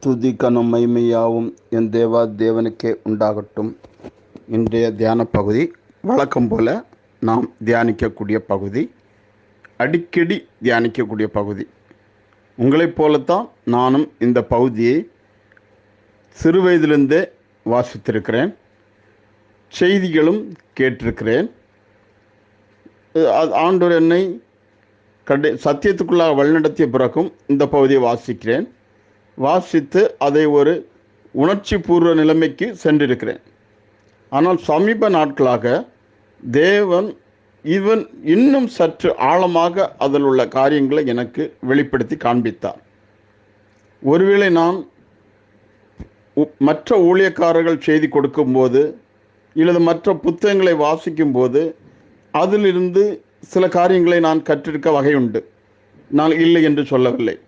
துதி மைமையாவும் என் தேவா தேவனுக்கே உண்டாகட்டும். இன்றைய தியான பகுதி வழக்கம் போல நாம் தியானிக்கக்கூடிய பகுதி அடிக்கடி தியானிக்கக்கூடிய பகுதி. உங்களைப் போலத்தான் நானும் இந்த பகுதியை சிறு வயதிலிருந்தே வாசித்திருக்கிறேன். செய்திகளும் கேட்டிருக்கிறேன். ஆண்டோர் என்னை கடை சத்தியத்துக்குள்ளாக வழிநடத்திய பிறகும் இந்த பகுதியை வாசிக்கிறேன். வாசித்து அதை ஒரு உணர்ச்சி பூர்வ நிலைமைக்கு சென்றிருக்கிறேன். ஆனால் சமீப நாட்களாக தேவன் இவன் இன்னும் சற்று ஆழமாக அதில் உள்ள காரியங்களை எனக்கு வெளிப்படுத்தி காண்பித்தார். ஒருவேளை நான் உ- மற்ற ஊழியக்காரர்கள் செய்தி கொடுக்கும்போது இல்லது மற்ற புத்தகங்களை வாசிக்கும்போது அதிலிருந்து சில காரியங்களை நான் கற்றிருக்க வகையுண்டு. நான் இல்லை என்று சொல்லவில்லை.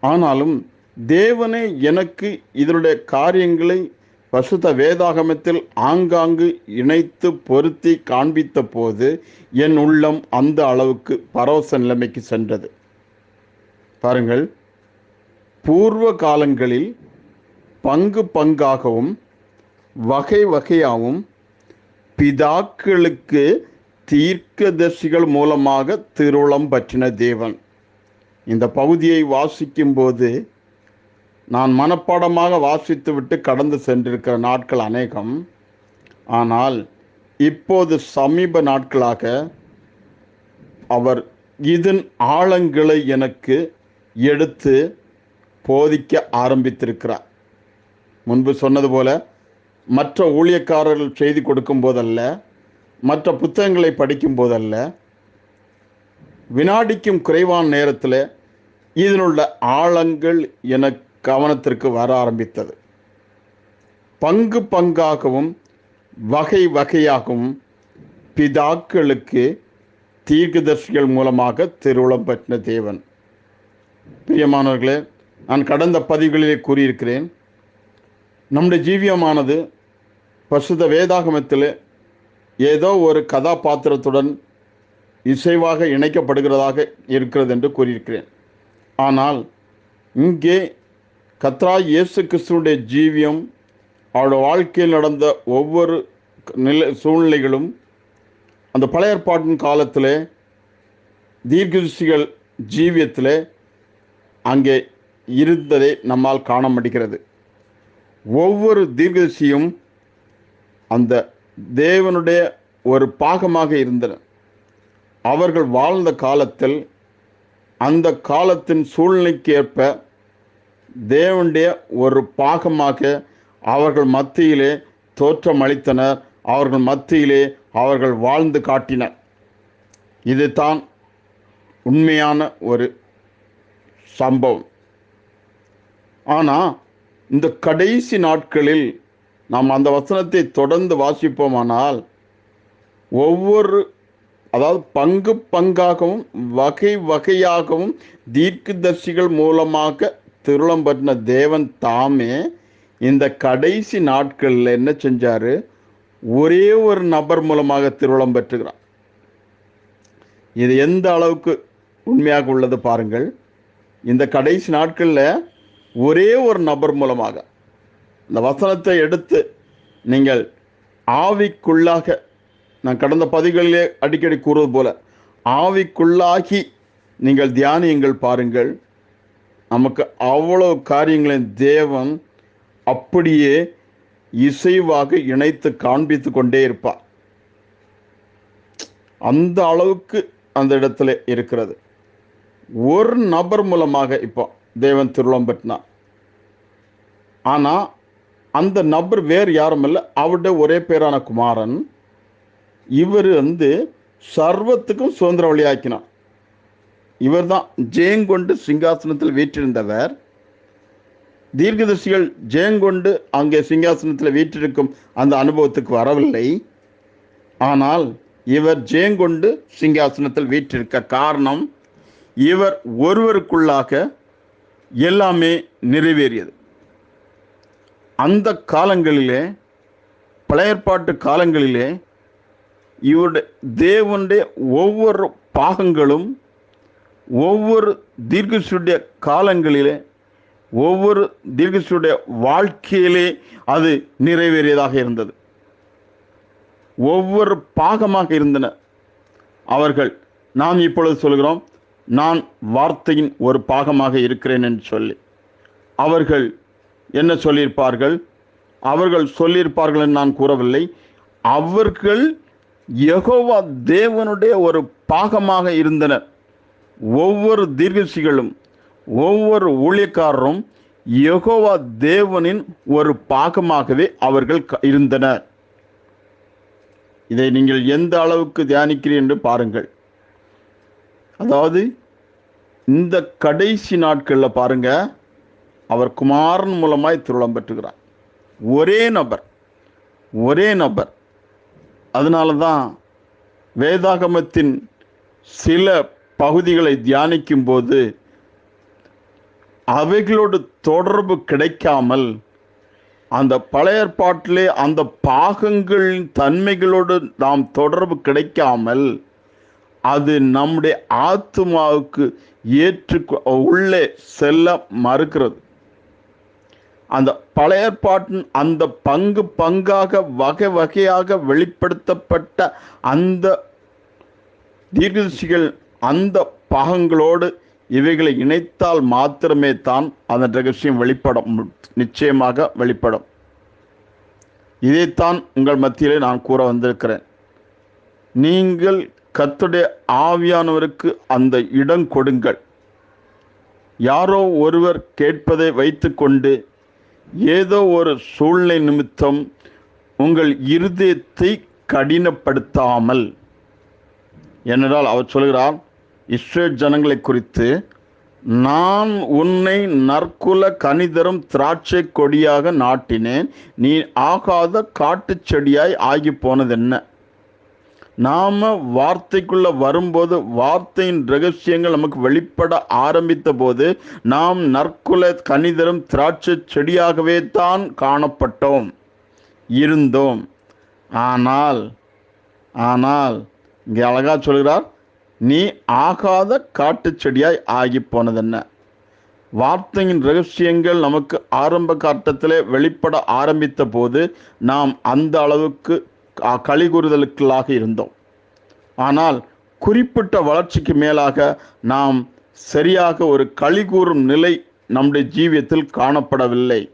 ஆனாலும் தேவனே எனக்கு இதனுடைய காரியங்களை பசுத்த வேதாகமத்தில் ஆங்காங்கு இணைத்து பொருத்தி காண்பித்த போது என் உள்ளம் அந்த அளவுக்கு பரவச நிலைமைக்கு சென்றது. பாருங்கள் பூர்வ காலங்களில் பங்கு பங்காகவும் வகை வகையாகவும் பிதாக்களுக்கு தீர்க்கதர்சிகள் மூலமாக திருளம் பற்றின தேவன். இந்த பகுதியை வாசிக்கும்போது நான் மனப்பாடமாக வாசித்துவிட்டு கடந்து சென்றிருக்கிற நாட்கள் அநேகம். ஆனால் இப்போது சமீப நாட்களாக அவர் இதன் ஆழங்களை எனக்கு எடுத்து போதிக்க ஆரம்பித்திருக்கிறார். முன்பு சொன்னது போல மற்ற ஊழியக்காரர்கள் செய்தி கொடுக்கும் போதல்ல மற்ற புத்தகங்களை படிக்கும் போதல்ல வினாடிக்கும் குறைவான நேரத்தில் இதனுள்ள ஆழங்கள் எனக்கு கவனத்திற்கு வர ஆரம்பித்தது. பங்கு பங்காகவும் வகை வகையாகவும் பிதாக்களுக்கு தீர்க்கதர்சிகள் மூலமாக திருவுளம் பெற்ற தேவன். பிரியமானவர்களே நான் கடந்த பதிவுகளிலே கூறியிருக்கிறேன் நம்முடைய ஜீவியமானது பசுத வேதாகமத்தில் ஏதோ ஒரு கதாபாத்திரத்துடன் இசைவாக இணைக்கப்படுகிறதாக இருக்கிறது என்று கூறியிருக்கிறேன். ஆனால் இங்கே கத்ரா இயேசு கிறிஸ்துவனுடைய ஜீவியம் அவருடைய வாழ்க்கையில் நடந்த ஒவ்வொரு நிலை சூழ்நிலைகளும் அந்த பழைய ஏற்பாட்டின் காலத்தில் தீர்க்கதிசிகள் ஜீவியத்தில் அங்கே இருந்ததை நம்மால் காண முடிகிறது ஒவ்வொரு தீர்க்கதரிசியும் அந்த தேவனுடைய ஒரு பாகமாக இருந்தன. அவர்கள் வாழ்ந்த காலத்தில் அந்த காலத்தின் சூழ்நிலைக்கு ஏற்ப தேவனுடைய ஒரு பாகமாக அவர்கள் மத்தியிலே தோற்றமளித்தனர் அவர்கள் மத்தியிலே அவர்கள் வாழ்ந்து காட்டினர். இதுதான் உண்மையான ஒரு சம்பவம். ஆனால் இந்த கடைசி நாட்களில் நாம் அந்த வசனத்தை தொடர்ந்து வாசிப்போமானால் ஒவ்வொரு அதாவது பங்கு பங்காகவும் வகை வகையாகவும் தீர்க்கதர்சிகள் மூலமாக திருளம் பற்றின தேவன் தாமே இந்த கடைசி நாட்களில் என்ன செஞ்சாரு? ஒரே ஒரு நபர் மூலமாக திருளம் பெற்றுகிறார். இது எந்த அளவுக்கு உண்மையாக உள்ளது பாருங்கள். இந்த கடைசி நாட்களில் ஒரே ஒரு நபர் மூலமாக இந்த வசனத்தை எடுத்து நீங்கள் ஆவிக்குள்ளாக நான் கடந்த பதிகளிலே அடிக்கடி கூறுவது போல ஆவிக்குள்ளாகி நீங்கள் தியானியங்கள் பாருங்கள். நமக்கு அவ்வளவு காரியங்களையும் தேவன் அப்படியே இசைவாக இணைத்து காண்பித்து கொண்டே இருப்பார். அந்த அளவுக்கு அந்த இடத்துல இருக்கிறது. ஒரு நபர் மூலமாக இப்போ தேவன் திருளம் பெற்றினார். ஆனால் அந்த நபர் வேறு யாரும் இல்லை. அவருடைய ஒரே பேரான குமாரன் இவர் வந்து சர்வத்துக்கும் சுதந்திர வழியாக்கினார். இவர் தான் ஜெயங்கொண்டு சிங்காசனத்தில் வீற்றிருந்தவர். தீர்க்கதர்சிகள் ஜெயங்கொண்டு அங்கே சிங்காசனத்தில் வீற்றிருக்கும் அந்த அனுபவத்துக்கு வரவில்லை. ஆனால் இவர் ஜெயங்கொண்டு சிங்காசனத்தில் வீற்றிருக்க காரணம் இவர் ஒருவருக்குள்ளாக எல்லாமே நிறைவேறியது. அந்த காலங்களிலே பழையற்பாட்டு காலங்களிலே இவருடைய தேவனுடைய ஒவ்வொரு பாகங்களும் ஒவ்வொரு தீர்க்கசுடைய காலங்களிலே ஒவ்வொரு தீர்க்கசுடைய வாழ்க்கையிலே அது நிறைவேறியதாக இருந்தது. ஒவ்வொரு பாகமாக இருந்தன அவர்கள். நாம் இப்பொழுது சொல்கிறோம் நான் வார்த்தையின் ஒரு பாகமாக இருக்கிறேன் என்று சொல்லி. அவர்கள் என்ன சொல்லியிருப்பார்கள்? அவர்கள் சொல்லியிருப்பார்கள் என்று நான் கூறவில்லை. அவர்கள் யகோவா தேவனுடைய ஒரு பாகமாக இருந்தனர். ஒவ்வொரு தீர்க்கசிகளும் ஒவ்வொரு ஊழியக்காரரும் யகோவா தேவனின் ஒரு பாகமாகவே அவர்கள் க- இருந்தனர். இதை நீங்கள் எந்த அளவுக்கு தியானிக்கிறீர்கள் என்று பாருங்கள். அதாவது இந்த கடைசி நாட்களில் பாருங்க அவர் குமாரன் மூலமாய் திருளம் பெற்றுகிறார். ஒரே நபர் ஒரே நபர். அதனால தான் வேதாகமத்தின் சில பகுதிகளை தியானிக்கும் போது அவைகளோடு தொடர்பு கிடைக்காமல் அந்த பழைய ஏற்பாட்டிலே அந்த பாகங்களின் தன்மைகளோடு நாம் தொடர்பு கிடைக்காமல் அது நம்முடைய ஆத்மாவுக்கு ஏற்று உள்ளே செல்ல மறுக்கிறது. அந்த பழைய ஏற்பாட்டின் அந்த பங்கு பங்காக வகை வகையாக வெளிப்படுத்தப்பட்ட அந்த தீர்க்கதரிசிகள் அந்த பாகங்களோடு இவைகளை இணைத்தால் மாத்திரமே தான் அந்த ரகசியம் வெளிப்படும். நிச்சயமாக வெளிப்படும். இதைத்தான் உங்கள் மத்தியிலே நான் கூற வந்திருக்கிறேன். நீங்கள் கத்துடைய ஆவியானவருக்கு அந்த இடம் கொடுங்கள். யாரோ ஒருவர் கேட்பதை வைத்துக்கொண்டு ஏதோ ஒரு சூழ்நிலை நிமித்தம் உங்கள் இருதயத்தை கடினப்படுத்தாமல் ஏனென்றால் அவர் சொல்கிறார் இஸ்ரேல் ஜனங்களை குறித்து நான் உன்னை நற்குல கனிதரும் திராட்சை கொடியாக நாட்டினேன். நீ ஆகாத காட்டுச் செடியாய் ஆகி போனது என்ன நாம் வார்த்தைக்குள்ள வரும்போது வார்த்தையின் ரகசியங்கள் நமக்கு வெளிப்பட ஆரம்பித்த போது நாம் நற்குல கனிதரும் திராட்சை செடியாகவே தான் காணப்பட்டோம். இருந்தோம். ஆனால் ஆனால் இங்கே அழகா சொல்கிறார். நீ ஆகாத காட்டுச் செடியாய் ஆகி போனதென்ன வார்த்தையின் ரகசியங்கள் நமக்கு ஆரம்ப காட்டத்திலே வெளிப்பட ஆரம்பித்த போது நாம் அந்த அளவுக்கு க- கலிகூறுதலுக்குள்ளாக இருந்தோம். ஆனால் குறிப்பிட்ட வளர்ச்சிக்கு மேலாக நாம் சரியாக ஒரு கலிகூறும் நிலை நம்முடைய ஜீவியத்தில் காணப்படவில்லை.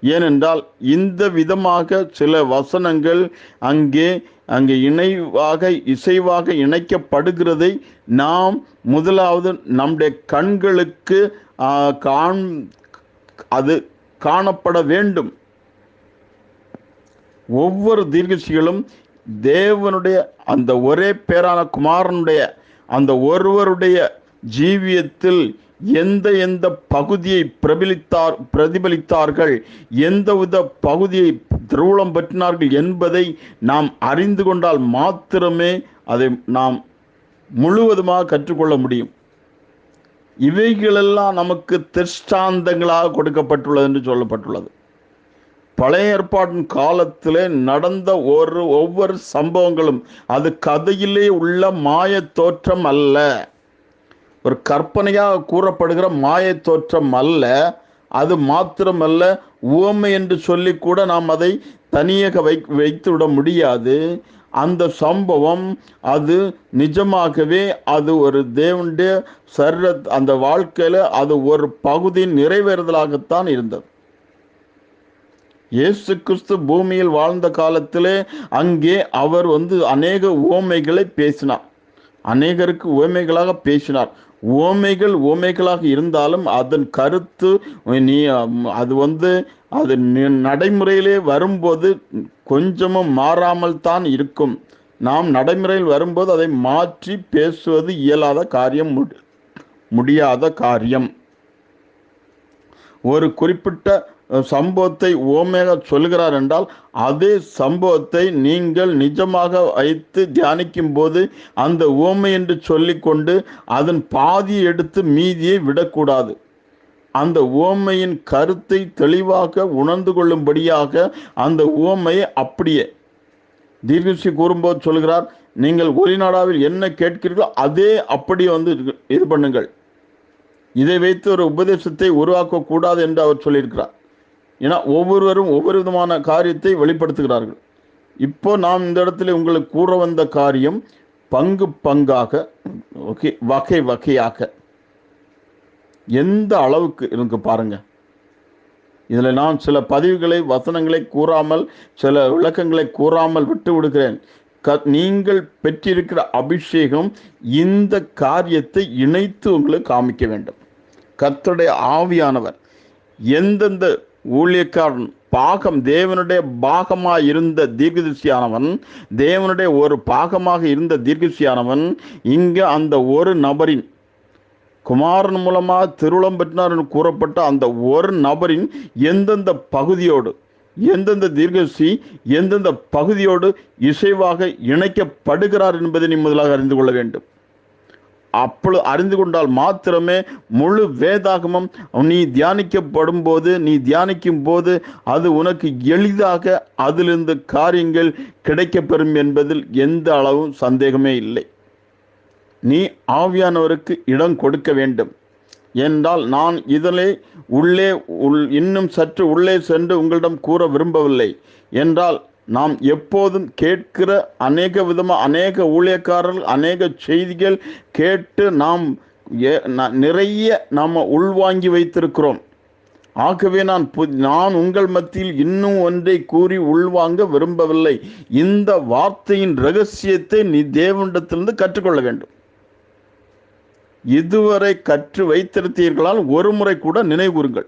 ஏனென்றால் இந்த விதமாக சில வசனங்கள் அங்கே அங்கே இணைவாக இசைவாக இணைக்கப்படுகிறதை நாம் முதலாவது நம்முடைய கண்களுக்கு காண் அது காணப்பட வேண்டும். ஒவ்வொரு தீர்க்கசிகளும் தேவனுடைய அந்த ஒரே பேரான குமாரனுடைய அந்த ஒருவருடைய ஜீவியத்தில் எந்த எந்த பகுதியை பிரபலித்தார் பிரதிபலித்தார்கள் எந்தவித பகுதியை திருவுளம் பற்றினார்கள் என்பதை நாம் அறிந்து கொண்டால் மாத்திரமே அதை நாம் முழுவதுமாக கற்றுக்கொள்ள முடியும். இவைகளெல்லாம் நமக்கு திருஷ்டாந்தங்களாக கொடுக்கப்பட்டுள்ளது என்று சொல்லப்பட்டுள்ளது. பழைய ஏற்பாட்டின் காலத்தில் நடந்த ஒரு ஒவ்வொரு சம்பவங்களும் அது கதையிலே உள்ள மாய தோற்றம் அல்ல. ஒரு கற்பனையாக கூறப்படுகிற மாய தோற்றம் அல்ல. அது மாத்திரமல்ல உவமை என்று சொல்லி கூட நாம் அதை தனியாக வை வைத்துவிட முடியாது. அந்த சம்பவம் அது நிஜமாகவே அது ஒரு தேவனுடைய சர்ர அந்த வாழ்க்கையில் அது ஒரு பகுதி நிறைவேறுதலாகத்தான் இருந்தது. இயேசு கிறிஸ்து பூமியில் வாழ்ந்த காலத்திலே அங்கே அவர் வந்து அநேக உவமைகளை பேசினார். அநேகருக்கு உவமைகளாக பேசினார். உவமைகள் உவமைகளாக இருந்தாலும் அதன் கருத்து நீ அது வந்து அது நடைமுறையிலே வரும்போது கொஞ்சமும் மாறாமல் தான் இருக்கும். நாம் நடைமுறையில் வரும்போது அதை மாற்றி பேசுவது இயலாத காரியம் முடியாத காரியம். ஒரு குறிப்பிட்ட சம்பவத்தை ஓமையாக சொல்கிறார் என்றால் அதே சம்பவத்தை நீங்கள் நிஜமாக வைத்து தியானிக்கும் போது அந்த ஓமை என்று சொல்லிக்கொண்டு அதன் பாதியை எடுத்து மீதியை விடக்கூடாது. அந்த ஓமையின் கருத்தை தெளிவாக உணர்ந்து கொள்ளும்படியாக அந்த ஓமையை அப்படியே தீர்க்கசி கூறும்போது சொல்கிறார் நீங்கள் ஒலிநாடாவில் என்ன கேட்கிறீர்களோ அதே அப்படியே வந்து இது- இது பண்ணுங்கள். இதை வைத்து ஒரு உபதேசத்தை உருவாக்கக்கூடாது என்று அவர் சொல்லியிருக்கிறார். ஏன்னா ஒவ்வொருவரும் ஒவ்வொரு விதமான காரியத்தை வெளிப்படுத்துகிறார்கள். இப்போ நாம் இந்த இடத்துல உங்களுக்கு கூற வந்த காரியம் பங்கு பங்காக ஓகே வகை வகையாக. எந்த அளவுக்கு இருக்கு பாருங்க. இதில் நான் சில பதிவுகளை வசனங்களை கூறாமல் சில விளக்கங்களை கூறாமல் விட்டு விடுகிறேன். க நீங்கள் பெற்றிருக்கிற அபிஷேகம் இந்த காரியத்தை இணைத்து உங்களுக்கு காமிக்க வேண்டும். கர்த்தருடைய ஆவியானவர் எந்தெந்த ஊழியக்காரன் பாகம் தேவனுடைய பாகமாக இருந்த தீர்க்கதரிசியானவன் தேவனுடைய ஒரு பாகமாக இருந்த தீர்க்கதரிசியானவன் இங்கே அந்த ஒரு நபரின் குமாரன் மூலமாக திருவுளம் பெற்றார் என்று கூறப்பட்ட அந்த ஒரு நபரின் எந்தெந்த பகுதியோடு எந்தெந்த தீர்க்கசி எந்தெந்த பகுதியோடு இசைவாக இணைக்கப்படுகிறார் என்பதை நீ முதலாக அறிந்து கொள்ள வேண்டும். அப்பொழுது அறிந்து கொண்டால் மாத்திரமே முழு வேதாகமம் நீ தியானிக்கப்படும் போது நீ தியானிக்கும் போது அது உனக்கு எளிதாக அதிலிருந்து காரியங்கள் கிடைக்கப்பெறும் என்பதில் எந்த அளவும் சந்தேகமே இல்லை. நீ ஆவியானவருக்கு இடம் கொடுக்க வேண்டும். என்றால் நான் இதனை உள்ளே உள் இன்னும் சற்று உள்ளே சென்று உங்களிடம் கூற விரும்பவில்லை. என்றால் நாம் எப்போதும் கேட்கிற அநேக விதமாக அநேக ஊழியக்காரர்கள் அநேக செய்திகள் கேட்டு நாம் ஏ- நிறைய நாம் உள்வாங்கி வைத்திருக்கிறோம். ஆகவே நான் பு- நான் உங்கள் மத்தியில் இன்னும் ஒன்றை கூறி உள்வாங்க விரும்பவில்லை. இந்த வார்த்தையின் ரகசியத்தை நீ தேவனிடத்திலிருந்து கற்றுக்கொள்ள வேண்டும். இதுவரை கற்று வைத்திருத்தீர்களால் ஒரு முறை கூட நினைவுறுங்கள்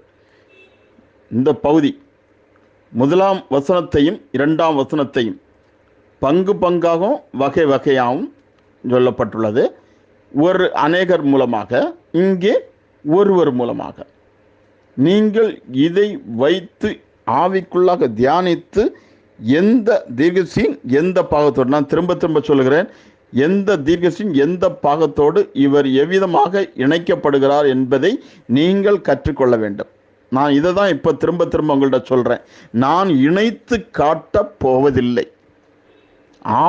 இந்த பகுதி. முதலாம் வசனத்தையும் இரண்டாம் வசனத்தையும் பங்கு பங்காகவும் வகை வகையாகவும் சொல்லப்பட்டுள்ளது. ஒரு அநேகர் மூலமாக இங்கே ஒருவர் மூலமாக. நீங்கள் இதை வைத்து ஆவிக்குள்ளாக தியானித்து எந்த தீர்க்கசின் எந்த பாகத்தோடு நான் திரும்ப திரும்ப சொல்லுகிறேன் எந்த தீர்க்கசின் எந்த பாகத்தோடு இவர் எவ்விதமாக இணைக்கப்படுகிறார் என்பதை நீங்கள் கற்றுக்கொள்ள வேண்டும். நான் இதை தான் இப்போ திரும்ப திரும்ப உங்கள்கிட்ட சொல்கிறேன் நான் இணைத்து காட்டப் போவதில்லை.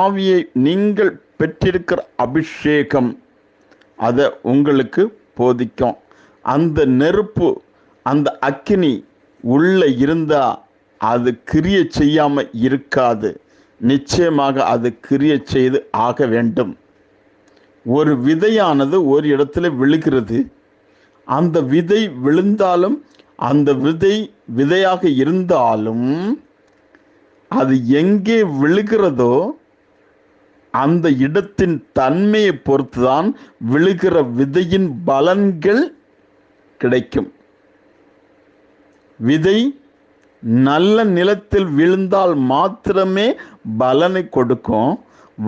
ஆவியை நீங்கள் பெற்றிருக்கிற அபிஷேகம் அதை உங்களுக்கு போதிக்கும். அந்த நெருப்பு அந்த அக்கினி உள்ள இருந்தால் அது கிரிய செய்யாமல் இருக்காது. நிச்சயமாக அது கிரிய செய்து ஆக வேண்டும். ஒரு விதையானது ஒரு இடத்துல விழுகிறது. அந்த விதை விழுந்தாலும் அந்த விதை விதையாக இருந்தாலும் அது எங்கே விழுகிறதோ அந்த இடத்தின் தன்மையை பொறுத்துதான் விழுகிற விதையின் பலன்கள் கிடைக்கும். விதை நல்ல நிலத்தில் விழுந்தால் மாத்திரமே பலனை கொடுக்கும்.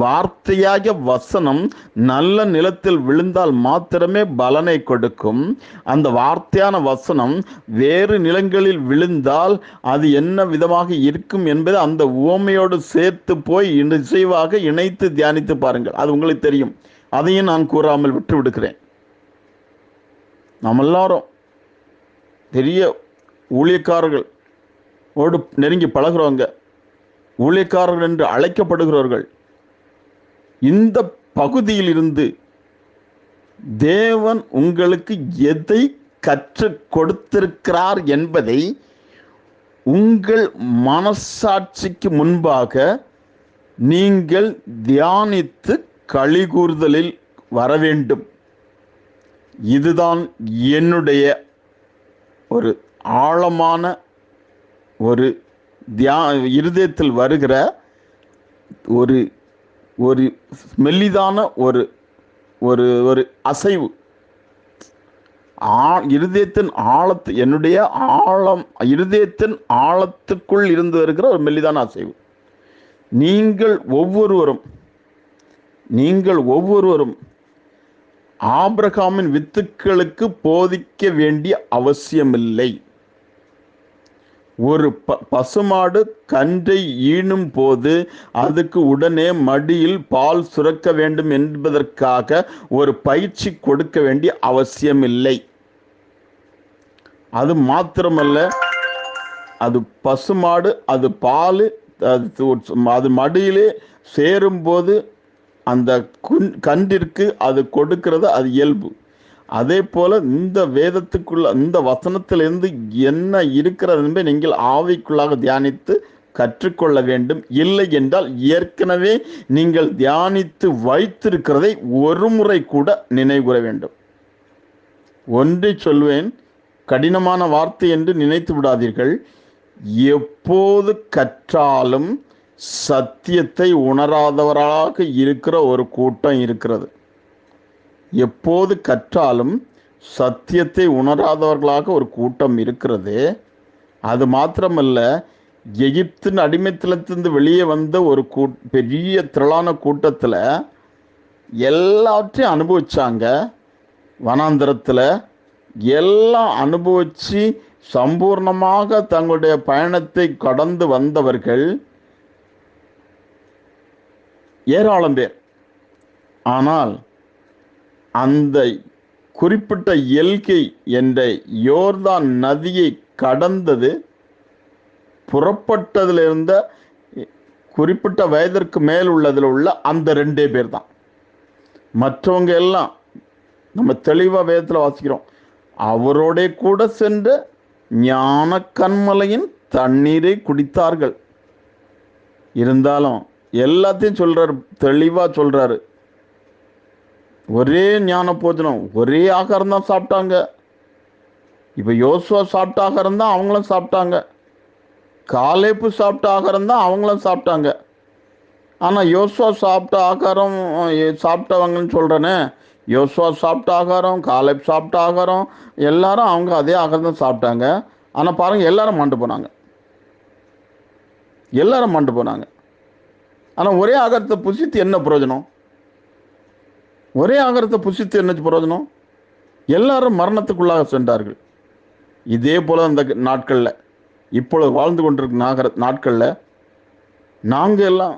வார்த்தையாக வசனம் நல்ல நிலத்தில் விழுந்தால் மாத்திரமே பலனை கொடுக்கும். அந்த வார்த்தையான வசனம் வேறு நிலங்களில் விழுந்தால் அது என்ன விதமாக இருக்கும் என்பதை அந்த உவமையோடு சேர்த்து போய் இசைவாக இணைத்து தியானித்து பாருங்கள். அது உங்களுக்கு தெரியும். அதையும் நான் கூறாமல் விட்டு விடுக்கிறேன் நாம் எல்லாரும் பெரிய ஊழியக்காரர்கள் ஓடு நெருங்கி பழகிறவங்க ஊழியக்காரர்கள் என்று அழைக்கப்படுகிறவர்கள் இந்த பகுதியிலிருந்து தேவன் உங்களுக்கு எதை கற்றுக் கொடுத்திருக்கிறார் என்பதை உங்கள் மனசாட்சிக்கு முன்பாக நீங்கள் தியானித்து கழிகூறுதலில் வர வேண்டும். இதுதான் என்னுடைய ஒரு ஆழமான ஒரு தியா இருதயத்தில் வருகிற ஒரு ஒரு மெல்லிதான ஒரு ஒரு ஒரு அசைவு. ஆ இருதயத்தின் ஆழத்து என்னுடைய ஆழம் இருதயத்தின் ஆழத்துக்குள் இருந்து வருகிற ஒரு மெல்லிதான அசைவு. நீங்கள் ஒவ்வொருவரும் நீங்கள் ஒவ்வொருவரும் ஆபிரகாமின் வித்துக்களுக்கு போதிக்க வேண்டிய அவசியமில்லை. ஒரு ப பசுமாடு கன்றை ஈனும் போது அதுக்கு உடனே மடியில் பால் சுரக்க வேண்டும் என்பதற்காக ஒரு பயிற்சி கொடுக்க வேண்டிய அவசியமில்லை. அது மாத்திரமல்ல அது பசுமாடு அது பால் அது அது மடியிலே சேரும்போது அந்த குன் கன்றிற்கு அது கொடுக்கிறது அது இயல்பு. அதே போல இந்த வேதத்துக்குள்ள இந்த வசனத்திலிருந்து என்ன இருக்கிறது என்பதை நீங்கள் ஆவிக்குள்ளாக தியானித்து கற்றுக்கொள்ள வேண்டும். இல்லை என்றால் ஏற்கனவே நீங்கள் தியானித்து வைத்திருக்கிறதை ஒரு முறை கூட நினைவுற வேண்டும். ஒன்றை சொல்வேன் கடினமான வார்த்தை என்று நினைத்து விடாதீர்கள். எப்போது கற்றாலும் சத்தியத்தை உணராதவராக இருக்கிற ஒரு கூட்டம் இருக்கிறது. எப்போது கற்றாலும் சத்தியத்தை உணராதவர்களாக ஒரு கூட்டம் இருக்கிறது. அது மாத்திரமல்ல எகிப்தின் அடிமைத்தளத்திலிருந்து வெளியே வந்த ஒரு கூ பெரிய திரளான கூட்டத்தில் எல்லாற்றையும் அனுபவிச்சாங்க. வனாந்திரத்தில் எல்லாம் அனுபவித்து சம்பூர்ணமாக தங்களுடைய பயணத்தை கடந்து வந்தவர்கள் ஏராளம் பேர். ஆனால் அந்த குறிப்பிட்ட எல்கை என்ற யோர்தான் நதியை கடந்தது புறப்பட்டதில் இருந்த குறிப்பிட்ட வயதிற்கு மேல் உள்ளதில் உள்ள அந்த ரெண்டே பேர் தான் மற்றவங்க எல்லாம் நம்ம தெளிவாக வேதத்தில் வாசிக்கிறோம். அவரோட கூட சென்று ஞான கண்மலையின் தண்ணீரை குடித்தார்கள். இருந்தாலும் எல்லாத்தையும் சொல்கிறார் தெளிவாக சொல்கிறாரு ஒரே ஞான போஜனம் ஒரே ஆகாரம் தான் சாப்பிட்டாங்க. இப்போ யோசுவா சாப்பிட்ட ஆகாரம் தான் அவங்களும் சாப்பிட்டாங்க. காலேப்பு சாப்பிட்ட ஆகாரம் தான் அவங்களும் சாப்பிட்டாங்க. ஆனால் யோசுவா சாப்பிட்ட ஆகாரம் சாப்பிட்டவங்கன்னு சொல்கிறேனே யோசுவா சாப்பிட்ட ஆகாரம் காலேப் சாப்பிட்ட ஆகாரம் எல்லாரும் அவங்க அதே ஆகாரம் தான் சாப்பிட்டாங்க. ஆனால் பாருங்கள் எல்லாரும் மாண்டு போனாங்க. எல்லாரும் மாண்டு போனாங்க. ஆனால் ஒரே ஆகாரத்தை புசித்து என்ன பிரயோஜனம்? ஒரே ஆகாரத்தை புசித்து என்ன பிரயோஜனம்? எல்லாரும் மரணத்துக்குள்ளாக சென்றார்கள். இதே போல் அந்த நாட்களில் இப்பொழுது வாழ்ந்து கொண்டிருக்கும் நாகர நாட்களில் நாங்கள் எல்லாம்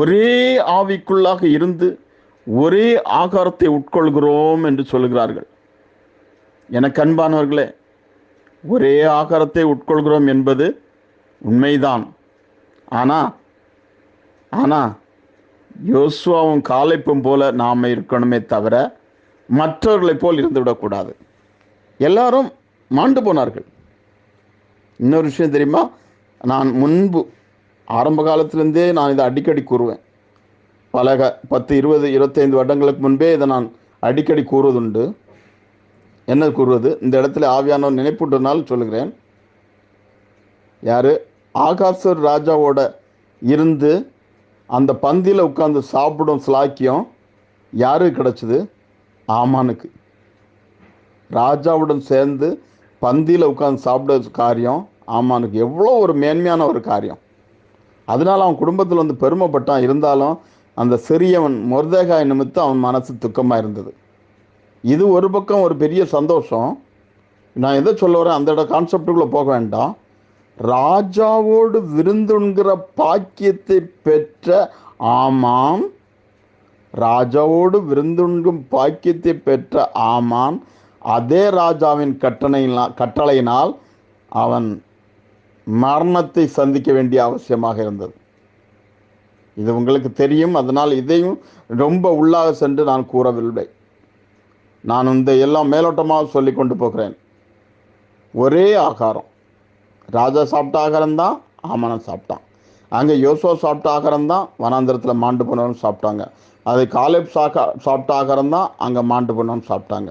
ஒரே ஆவிக்குள்ளாக இருந்து ஒரே ஆகாரத்தை உட்கொள்கிறோம் என்று சொல்கிறார்கள். எனக்கு அன்பானவர்களே ஒரே ஆகாரத்தை உட்கொள்கிறோம் என்பது உண்மைதான். ஆனால் ஆனால் யோசுவாவும் காலைப்பும் போல நாம் இருக்கணுமே தவிர மற்றவர்களைப் போல் இருந்துவிடக்கூடாது எல்லாரும் மாண்டு போனார்கள். இன்னொரு விஷயம் தெரியுமா? நான் முன்பு ஆரம்ப காலத்திலேருந்தே நான் இதை அடிக்கடி கூறுவேன். பல பத்து இருபது இருபத்தைந்து வருடங்களுக்கு முன்பே இதை நான் அடிக்கடி கூறுவதுண்டு. என்ன கூறுவது? இந்த இடத்துல ஆவியானவர் நினைப்புட்டனால் சொல்லுகிறேன். யார்? ஆகாசர் ராஜாவோட இருந்து அந்த பந்தியில் உட்காந்து சாப்பிடும் சிலாக்கியம் யாருக்கு கிடச்சிது? ஆமானுக்கு. ராஜாவுடன் சேர்ந்து பந்தியில் உட்காந்து சாப்பிட காரியம் ஆமானுக்கு. எவ்வளோ ஒரு மேன்மையான ஒரு காரியம். அதனால் அவன் குடும்பத்தில் வந்து பெருமைப்பட்டான். இருந்தாலும் அந்த சிறியவன் முருதேகாய் நிமித்தம் அவன் மனசு துக்கமாக இருந்தது. இது ஒரு பக்கம் ஒரு பெரிய சந்தோஷம். நான் எதை சொல்ல வரேன்? அந்த கான்செப்டுக்குள்ளே போக வேண்டாம். ராஜாவோடு விருந்துண்கிற பாக்கியத்தை பெற்ற ஆமாம். ராஜாவோடு விருந்துண்கும் பாக்கியத்தை பெற்ற ஆமான் அதே ராஜாவின் கட்டணையினால் கட்டளையினால் அவன் மரணத்தை சந்திக்க வேண்டிய அவசியமாக இருந்தது. இது உங்களுக்கு தெரியும். அதனால் இதையும் ரொம்ப உள்ளாக சென்று நான் கூறவில்லை. நான் இந்த எல்லாம் மேலோட்டமாக சொல்லி கொண்டு போகிறேன். ஒரே ஆகாரம். ராஜா சாப்பிட்ட ஆகாரம் தான் ஆமனன் சாப்பிட்டான். அங்கே யோசோ சாப்பிட்ட ஆகாரம் தான் வனாந்திரத்தில் மாண்டு போனவன் சாப்பிட்டாங்க. அது காலேப் சாக்கா சாப்பிட்ட ஆகாரம் தான் அங்கே மாண்டு போனவன் சாப்பிட்டாங்க.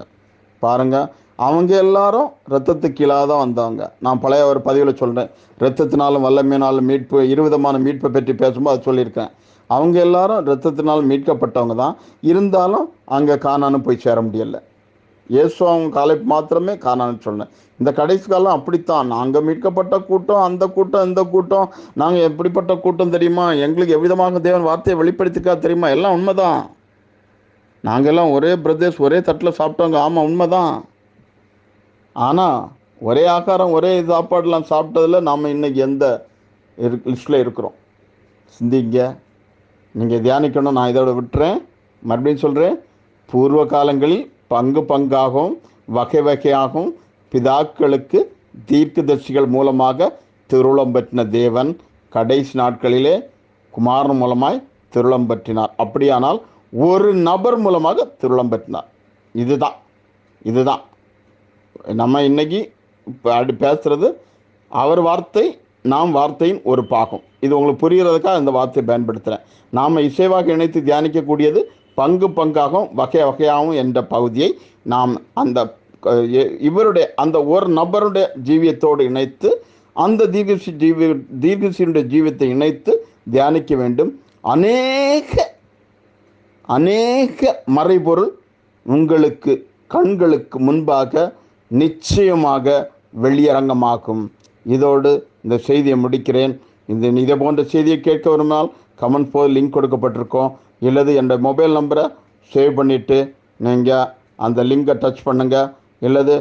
பாருங்க அவங்க எல்லாரும் ரத்தத்துக்கு கீழாக தான் வந்தவங்க. நான் பழைய ஒரு பதிவில் சொல்கிறேன் ரத்தத்தினாலும் வல்லமையினாலும் மீட்பு இருவிதமான மீட்பை பற்றி பேசும்போது அது சொல்லியிருக்கேன். அவங்க எல்லாரும் ரத்தத்தினால் மீட்கப்பட்டவங்க தான். இருந்தாலும் அங்கே காணான்னு போய் சேர முடியலை. இயேசுவும் காலை மாத்திரமே காணான்னு சொன்னேன். இந்த கடைசி காலம் அப்படித்தான். நாங்கள் மீட்கப்பட்ட கூட்டம் அந்த கூட்டம் இந்த கூட்டம். நாங்கள் எப்படிப்பட்ட கூட்டம் தெரியுமா? எங்களுக்கு எவ்விதமாக தேவன் வார்த்தையை வெளிப்படுத்திக்கா தெரியுமா? எல்லாம் உண்மைதான். நாங்கள் எல்லாம் ஒரே பிரதேஷ் ஒரே தட்டில் சாப்பிட்டோங்க ஆமாம் உண்மைதான். ஆனால் ஒரே ஆகாரம் ஒரே சாப்பாடுலாம் சாப்பிட்டதில் நாம் இன்னைக்கு எந்த லிஸ்ட்டில் இருக்கிறோம்? சிந்திங்க. நீங்கள் தியானிக்கணும். நான் இதோட விட்டுறேன். மறுபடியும் சொல்கிறேன் பூர்வ காலங்களில் பங்கு பங்காகவும் வகை வகையாகவும் பிதாக்களுக்கு தீர்க்கதர்சிகள் மூலமாக திருளம் பற்றின தேவன் கடைசி நாட்களிலே குமாரன் மூலமாய் திருளம் பற்றினார். அப்படியானால் ஒரு நபர் மூலமாக திருளம் பற்றினார். இதுதான் இதுதான். நம்ம இன்னைக்கு இப்போ அப்படி பேசுகிறது அவர் வார்த்தை நாம் வார்த்தையின் ஒரு பாகம். இது உங்களுக்கு புரிகிறதுக்காக இந்த வார்த்தையை பயன்படுத்துகிறேன் நாம் இசைவாக இணைத்து தியானிக்கக்கூடியது பங்கு பங்காகவும் வகை வகையாகவும் என்ற பகுதியை நாம் அந்த இவருடைய அந்த ஒரு நபருடைய ஜீவியத்தோடு இணைத்து அந்த தீர்க்கசி ஜீவி தீர்க்கசியுடைய ஜீவியத்தை இணைத்து தியானிக்க வேண்டும். அநேக அநேக மறைபொருள் உங்களுக்கு கண்களுக்கு முன்பாக நிச்சயமாக வெளியரங்கமாகும். இதோடு இந்த செய்தியை முடிக்கிறேன். இந்த இதே போன்ற செய்தியை கேட்க விரும்பினால் கமெண்ட் போது லிங்க் கொடுக்கப்பட்டிருக்கோம். இல்லது என்ற மொபைல் நம்பரை சேவ் பண்ணிவிட்டு நீங்கள் அந்த லிங்கை டச் பண்ணுங்கள் இல்லது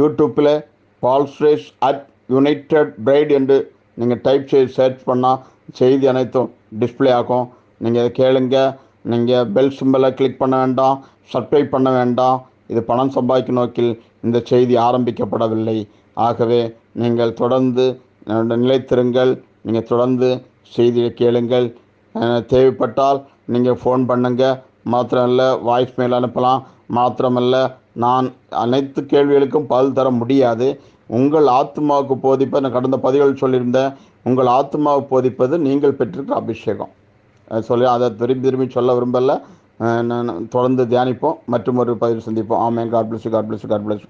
யூடியூப்பில் பால்ஸ்ரேஸ் அட் யுனைடெட் பிரைட் என்று நீங்கள் டைப் செய்து சர்ச் பண்ணால் செய்தி அனைத்தும் டிஸ்ப்ளே ஆகும். நீங்கள் இதை கேளுங்க. நீங்கள் பெல் சிம்பலை கிளிக் பண்ண வேண்டாம். சப்ஸ்கிரைப் பண்ண வேண்டாம். இது பணம் சம்பாதிக்கும் நோக்கில் இந்த செய்தி ஆரம்பிக்கப்படவில்லை. ஆகவே நீங்கள் தொடர்ந்து நிலைத்திருங்கள். நீங்கள் தொடர்ந்து செய்தியை கேளுங்கள். தேவைப்பட்டால் நீங்கள் ஃபோன் பண்ணுங்கள் மாத்திரம் இல்லை வாய்ஸ் மெயில் அனுப்பலாம். மாத்திரமல்ல நான் அனைத்து கேள்விகளுக்கும் பதில் தர முடியாது. உங்கள் ஆத்மாவுக்கு போதிப்ப நான் கடந்த பதிவுகள் சொல்லியிருந்தேன். உங்கள் ஆத்மாவுக்கு போதிப்பது நீங்கள் பெற்றிருக்கிற அபிஷேகம். சொல்லி அதை திரும்பி திரும்பி சொல்ல விரும்பல. நான் தொடர்ந்து தியானிப்போம். மற்றும் ஒரு பதிவு சந்திப்போம். Amen. God bless God bless God bless